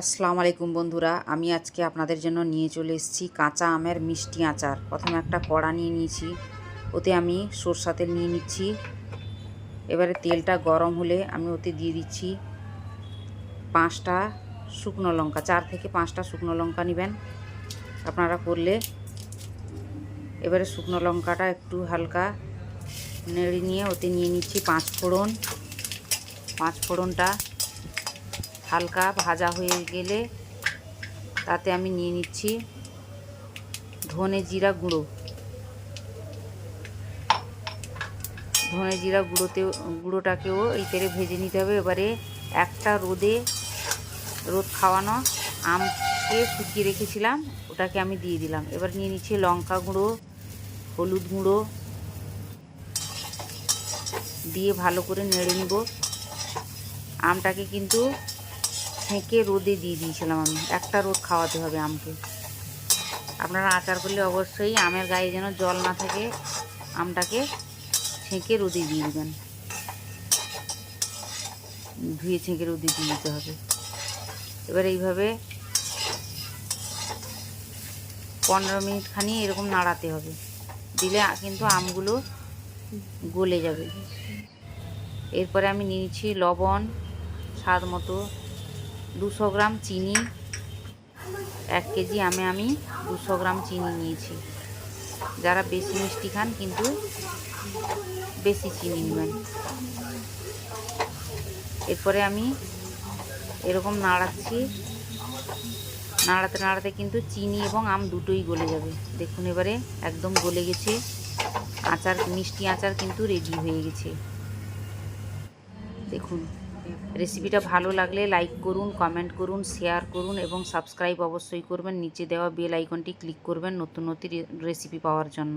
আসসালামু আলাইকুম বন্ধুরা, আমি আজকে আপনাদের জন্য নিয়ে চলে এসেছি কাঁচা আমের মিষ্টি আচার। প্রথমে একটা কড়া নিয়ে নিয়েছি, ওতে আমি সরষা তেল নিয়ে নিচ্ছি। এবারে তেলটা গরম হলে আমি ওতে দিয়ে দিচ্ছি পাঁচটা শুকনো লঙ্কা, চার থেকে পাঁচটা শুকনো লঙ্কা নেবেন। আপনারা করলে এবারে শুকনো লঙ্কাটা একটু হালকা নেড়ে নিয়ে ওতে নিয়ে নিচ্ছি পাঁচ ফোড়ন পাঁচ ফোড়নটা হালকা ভাজা হয়ে গেলে তাতে আমি নিয়ে নিচ্ছি ধনে জিরা গুঁড়ো। ধনে জিরা গুঁড়োতে গুঁড়োটাকেও এই তেলে ভেজে নিতে হবে। এবারে একটা রোদে, রোদ খাওয়ানো আমকে শুকিয়ে রেখেছিলাম, ওটাকে আমি দিয়ে দিলাম। এবার নিয়ে নিচ্ছি লঙ্কা গুঁড়ো, হলুদ গুঁড়ো। দিয়ে ভালো করে নেড়ে নিব। আমটাকে কিন্তু ছেঁকে রোদে দিয়ে দিয়েছিলাম আমি। একটা রোদ খাওয়াতে হবে আমকে। আপনারা আচার করলে অবশ্যই আমের গায়ে যেন জল না থাকে, আমটাকে ছেঁকে রোদে দিয়ে দেবেন। ধুয়ে ছেঁকে রোদে দিয়ে দিতে হবে। এবার এইভাবে পনেরো মিনিট খানি এরকম নাড়াতে হবে। দিলে কিন্তু আমগুলো গলে যাবে। এরপরে আমি নিয়েছি লবণ, স্বাদ মতো দুশো গ্রাম চিনি, এক কেজি আমে আমি দুশো গ্রাম চিনি নিয়েছি। যারা বেশি মিষ্টি খান কিন্তু বেশি চিনি নেবেন। এরপরে আমি এরকম নাড়াচ্ছি। নাড়াতে নাড়াতে কিন্তু চিনি এবং আম দুটোই গলে যাবে। দেখুন এবারে একদম গলে গেছে। আচার, মিষ্টি আচার কিন্তু রেডি হয়ে গেছে। দেখুন। রেসিপিটা ভালো লাগলে লাইক করুন কমেন্ট করুন শেয়ার করুন এবং সাবস্ক্রাইব অবশ্যই করবেন। নিচে দেওয়া বেল আইকনটি ক্লিক করবেন নতুন নতুন রেসিপি পাওয়ার জন্য।